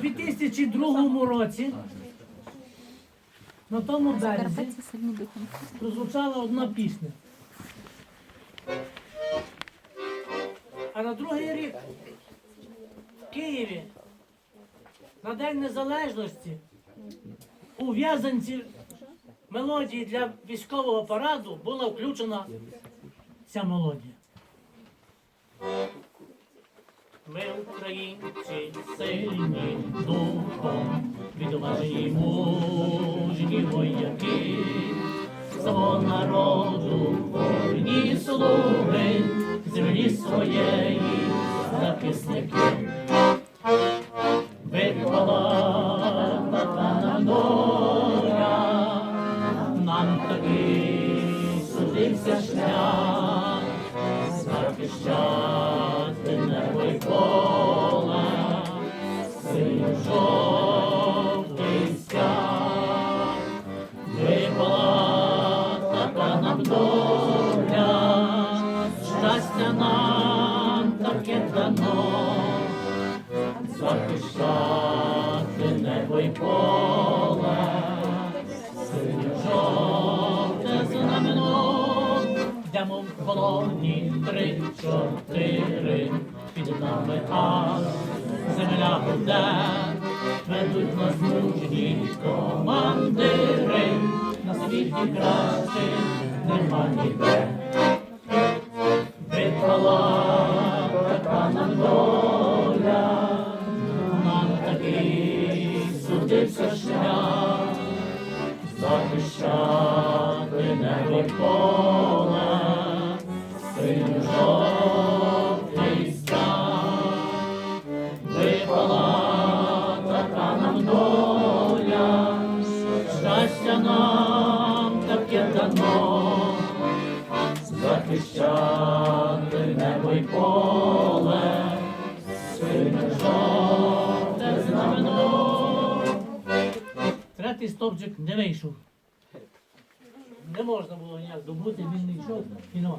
2002 році на тому березі прозвучала одна пісня. А на другий рік в Києві на День Незалежності у в'язанці мелодії для військового параду була включена ця мелодія. Ми, українці, сильні духом, відважні мужні вояки, свого народу, вольні слуги, землі своєї захисники. Випала така нам доля, нам такий судився шлях, й поле, синьо жовтий стяг. Випала така доля, щастя нам таке дано, захищати небо й поле, йдемо колоні три-чотири, під нами аж земля буде, ведуть нас мужні командири, на світі краще нема ніде. Випала така нам доля, нам такий судився шлях, захищати небо щастя нам таке дано, захищати небо й поле, синьо жовте знамено. Третій стовпчик не вийшов. Не можна було ніяк добути, він і нема.